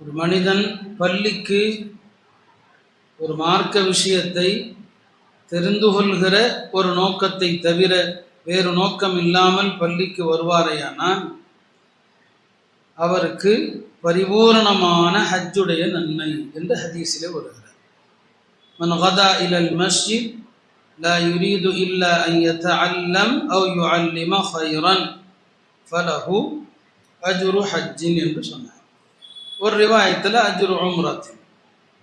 ஒரு மனிதன் பள்ளிக்கு ஒரு மார்க்க விஷயத்தை தெரிந்து கொள்கிற ஒரு நோக்கத்தை தவிர வேறு நோக்கம் இல்லாமல் பள்ளிக்கு வருவாரையானால் அவருக்கு பரிபூரணமான ஹஜ்ஜுடைய நன்மை என்று ஹதீஸிலே வருகிறார் மன் கதா இலல் மஸ்ஜித் لا يريد إلا أن يتعلم أو يعلم خيرا فله أجر حج என்று சொன்னார் ஒரு ரிவாயத்தில் அஜுர் உம்ரத்தின்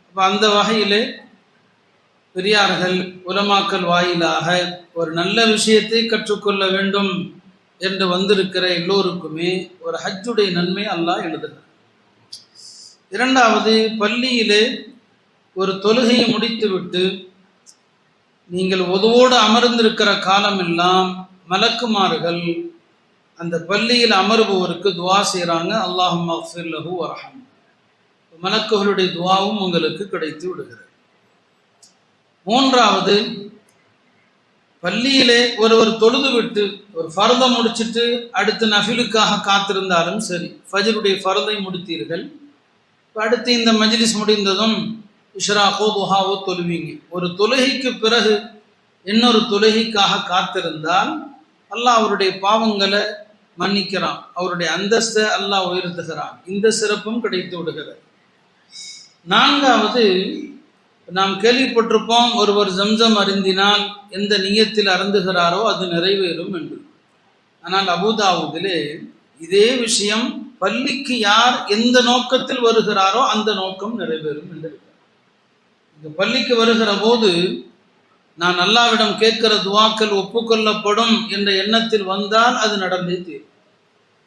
அப்போ அந்த வகையிலே பெரியார்கள் உலமாக்கல் வாயிலாக ஒரு நல்ல விஷயத்தை கற்றுக்கொள்ள வேண்டும் என்று வந்திருக்கிற எல்லோருக்குமே ஒரு ஹஜ்ஜுடைய நன்மை அல்லாஹ் எழுதுகிறார் இரண்டாவது பள்ளியிலே ஒரு தொழுகையை முடித்துவிட்டு நீங்கள் ஒதுவோடு அமர்ந்திருக்கிற காலமெல்லாம் மலக்குமார்கள் அந்த பள்ளியில் அமர்பவருக்கு துவா செய்கிறாங்க அல்லாஹ் லஹு வரஹம். மலக்குகளுடைய துவாவும் உங்களுக்கு கிடைத்து விடுகிறது. மூன்றாவது பள்ளியிலே ஒருவர் தொழுது விட்டு ஒரு ஃபரதை முடிச்சிட்டு அடுத்து நஃபிலுக்காக காத்திருந்தாலும் சரி ஃபஜருடைய ஃபரதை முடித்தீர்கள். அடுத்து இந்த மஜ்லிஸ் முடிந்ததும் இஷ்ராகோ துஹாவோ தொழுவீங்க. ஒரு தொழுகைக்கு பிறகு இன்னொரு தொழுகைக்காக காத்திருந்தால் அல்லாஹ் அவருடைய பாவங்களை மன்னிக்கிறான். அவருடைய அந்தஸ்தை அல்லாஹ் உயர்த்துகிறான். இந்த சிறப்பும் கிடைத்து விடுகிறது. நான்காவது நாம் கேள்விப்பட்டிருப்போம் ஒருவர் ஜம்சம் அருந்தினால் எந்த நியத்தில் அருந்துகிறாரோ அது நிறைவேறும் என்று. ஆனால் அபுதாவுதிலே இதே விஷயம் பள்ளிக்கு யார் எந்த நோக்கத்தில் வருகிறாரோ அந்த நோக்கம் நிறைவேறும் என்று இந்த பள்ளிக்கு வருகிற போது நான் அல்லாவிடம் கேட்கிற துவாக்கள் ஒப்புக்கொள்ளப்படும் என்ற எண்ணத்தில் வந்தால் அது நடந்தே தீரும்.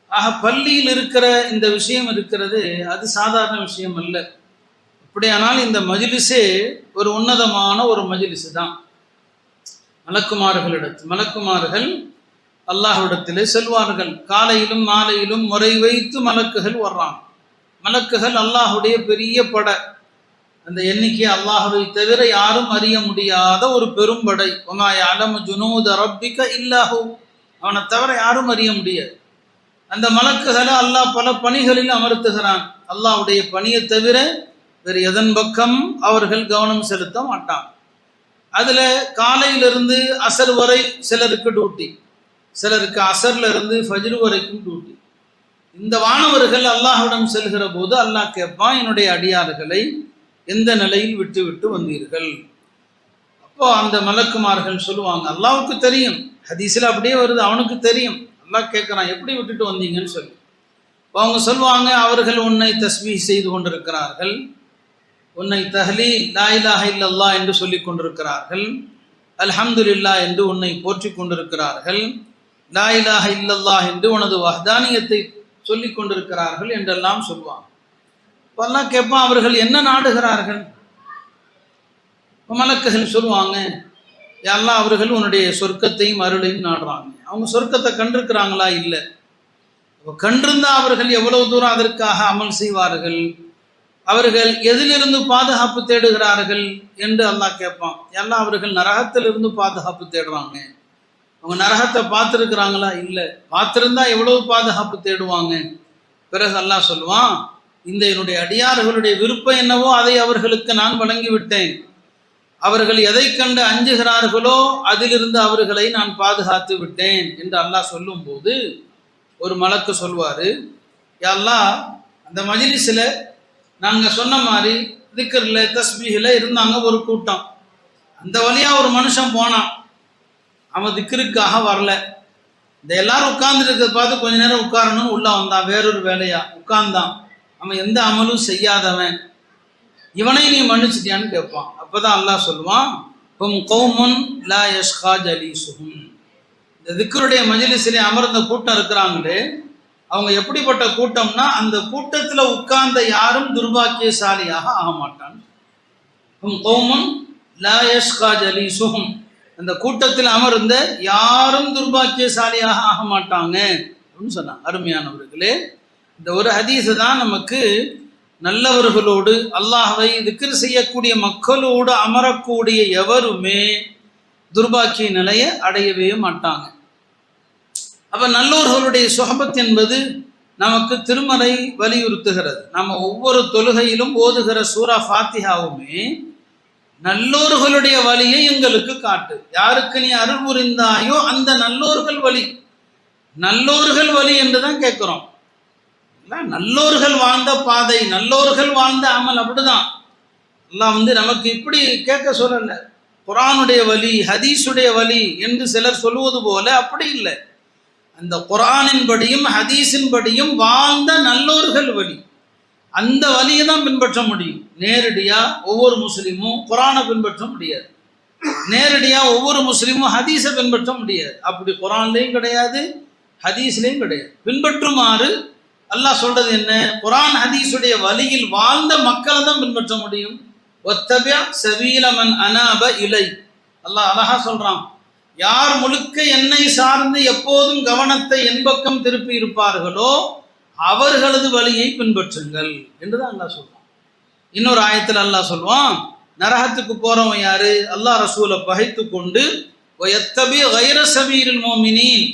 ஆக பள்ளியில் இருக்கிற இந்த விஷயம் இருக்கிறது அது சாதாரண விஷயம் அல்ல. அப்படியானால் இந்த மஜிலிஸே ஒரு உன்னதமான ஒரு மஜிலிசு தான் மலக்குமார்களிடத்து மலக்குமார்கள் அல்லாஹ்விடத்திலே செல்வார்கள். காலையிலும் மாலையிலும் முறை வைத்து மலக்குகள் வர்றாங்க. மலக்குகள் அல்லாஹுடைய பெரிய பட. அந்த எண்ணிக்கை அல்லாஹுவை தவிர யாரும் அறிய முடியாத ஒரு பெரும்படை. ஒமாய அலம் ஜுனூத ரப்பிக்க இல்லாஹூ. அவனை தவிர யாரும் அறிய முடியாது. அந்த மலக்குகளை அல்லாஹ் பல பணிகளில் அமர்த்துகிறான். அல்லாஹுடைய பணியை தவிர வேறு எதன் பக்கம் அவர்கள் கவனம் செலுத்த மாட்டான். அதில் காலையிலிருந்து அசர் வரை சிலருக்கு டியூட்டி சிலருக்கு அசர்ல இருந்து ஃபஜ்ரு வரைக்கும் டியூட்டி இந்த வானவர்கள் அல்லாஹ்விடம் செல்கிற போது அல்லாஹ் கேட்பான் என்னுடைய அடியார்களை எந்த நிலையில் விட்டுவிட்டு வந்தீர்கள்? அப்போ அந்த மலக்குமார்கள் சொல்லுவாங்க அல்லாவுக்கு தெரியும். ஹதீஸில் அப்படியே வருது அவனுக்கு தெரியும். அல்லாஹ் கேட்குறான் எப்படி விட்டுட்டு வந்தீங்கன்னு சொல்லி. இப்போ அவங்க சொல்லுவாங்க அவர்கள் உன்னை தஸ்மி செய்து கொண்டிருக்கிறார்கள். உன்னை தஹ்லி லாயிலாக இல்லல்லா என்று சொல்லி கொண்டிருக்கிறார்கள். அல்ஹம்துலில்லா என்று உன்னை போற்றி கொண்டிருக்கிறார்கள். லாயிலாக இல்லல்லா என்று உனது வஹ்தானியத்தை சொல்லி கொண்டிருக்கிறார்கள் என்றெல்லாம் சொல்லுவாங்க. இப்பெல்லாம் கேட்பான் அவர்கள் என்ன நாடுகிறார்கள்? மலக்குகள் சொல்லுவாங்க எல்லாம் அவர்கள் உன்னுடைய சொர்க்கத்தையும் அருளையும் நாடுறாங்க அவங்க சொர்க்கத்தை கண்டிருக்கிறாங்களா? இல்லை. கண்டிருந்தா அவர்கள் எவ்வளவு தூரம் அதற்காக அமல் செய்வார்கள்? அவர்கள் எதிலிருந்து பாதுகாப்பு தேடுகிறார்கள் என்று அல்லாஹ் கேட்பான். எல்லாம் அவர்கள் நரகத்திலிருந்து பாதுகாப்பு தேடுறாங்க? அவங்க நரகத்தை பார்த்துருக்குறாங்களா? இல்லை. பார்த்துருந்தா எவ்வளவு பாதுகாப்பு தேடுவாங்க? பிறகு அல்லாஹ் சொல்லுவான் இந்த என்னுடைய அடியார்களுடைய விருப்பம் என்னவோ அதை அவர்களுக்கு நான் வழங்கிவிட்டேன். அவர்கள் எதை கண்டு அஞ்சுகிறார்களோ அதிலிருந்து அவர்களை நான் பாதுகாத்து விட்டேன் என்று அல்லாஹ் சொல்லும்போது ஒரு மலக்கு சொல்வாரு எல்லாம் அந்த மஜிலிஸில் நாங்கள் சொன்ன மாதிரி திக்கரில் தஸ்பீகில் இருந்தாங்க ஒரு கூட்டம். அந்த வழியாக ஒரு மனுஷன் போனான். அவன் திக்கருக்காக வரல. இந்த எல்லாரும் உட்கார்ந்துருக்கிறத பார்த்து கொஞ்ச நேரம் உட்காரணும்னு உள்ள வந்தான். வேறொரு வேலையா? உட்கார்ந்தான். அவன் எந்த அமலும் செய்யாதவன். இவனை நீ மன்னிச்சிட்டியான்னு கேட்பான். அப்பதான் அல்லாஹ் சொல்லுவான் ஹும் கௌமுன் லா யஷ்கா ஜலீசுஹும் இந்த திக்கருடைய மஜிலிசிலே அமர்ந்த கூட்டம் இருக்கிறாங்களே அவங்க எப்படிப்பட்ட கூட்டம்னா அந்த கூட்டத்தில் உட்கார்ந்த யாரும் துர்பாக்கியசாலியாக ஆக மாட்டான் ஹும் கௌமுன் லா யஷ்கா ஜலீசுஹும் அந்த கூட்டத்தில் அமர்ந்த யாரும் துர்பாக்கியசாலியாக ஆக மாட்டாங்க. அப்படின்னு சொன்னான். அருமையானவர்களே இந்த ஒரு ஹதீஸு தான் நமக்கு நல்லவர்களோடு அல்லாஹவை திக்ர் செய்யக்கூடிய மக்களோடு அமரக்கூடிய எவருமே துர்பாக்கிய நிலையை அடையவே மாட்டாங்க. அப்போ நல்லோர்களுடைய சுகபத் என்பது நமக்கு திருமலை வலியுறுத்துகிறது. நம்ம ஒவ்வொரு தொழுகையிலும் ஓதுகிற சூரா ஃபாத்திஹாவுமே நல்லோர்களுடைய வழியை எங்களுக்கு காட்டு. யாருக்கு நீ அருள் புரிந்தாயோ அந்த நல்லோர்கள் வழி. நல்லோர்கள் வழி என்று தான் கேட்குறோம். நல்லோர்கள் வாழ்ந்த பாதை நல்லோர்கள் வாழ்ந்த அமல் அப்படிதான். எல்லாம் வந்து நமக்கு இப்படி கேட்க சொல்லல. குரானுடைய வழி ஹதீஸுடைய வழி என்று சிலர் சொல்லுவது போல அப்படி இல்லை. அந்த குரானின்படியும் ஹதீஸின்படியும் வாழ்ந்த நல்லோர்கள் வழி அந்த வழியை தான் பின்பற்ற முடியும். நேரடியாக ஒவ்வொரு முஸ்லீமும் குரானை பின்பற்ற முடியாது. நேரடியாக ஒவ்வொரு முஸ்லீமும் ஹதீஸை பின்பற்ற முடியாது. அப்படி குரான்லேயும் கிடையாது ஹதீஸ்லேயும் கிடையாது. பின்பற்றுமாறு அல்லாஹ் சொல்றது என்ன? குரான் ஹதீஸுடைய வழியில் வாழ்ந்த மக்களை தான் பின்பற்ற முடியும். ஒத்தபியா செவீலமன் அனாப இலை. அல்லாஹ் அழகா சொல்றான். யார் முழுக்க என்னை சார்ந்து எப்போதும் கவனத்தை என் பக்கம் திருப்பி இருப்பார்களோ அவர்களது வழியை பின்பற்றுங்கள் என்றுதான் அல்லாஹ் சொல்றான். இன்னொரு ஆயத்தில் அல்லாஹ் சொல்லுவான் நரகத்துக்கு போறவன் யாரு? அல்லாஹ் ரசூலை பகைத்து கொண்டு எத்தபி வைர சபீரில் மோமினின்.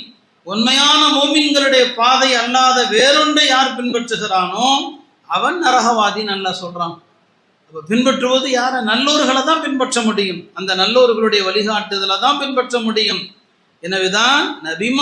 உண்மையான மோமின்களுடைய பாதை அல்லாத வேறொன்றை யார் பின்பற்றுகிறானோ அவன் நரகவாதின்னு நல்லா சொல்றான். அப்ப பின்பற்றுவது யார? நல்லோர்களை தான் பின்பற்ற முடியும். அந்த நல்லோர்களுடைய வழிகாட்டுதலை தான் பின்பற்ற முடியும். எனவேதான் நபிமா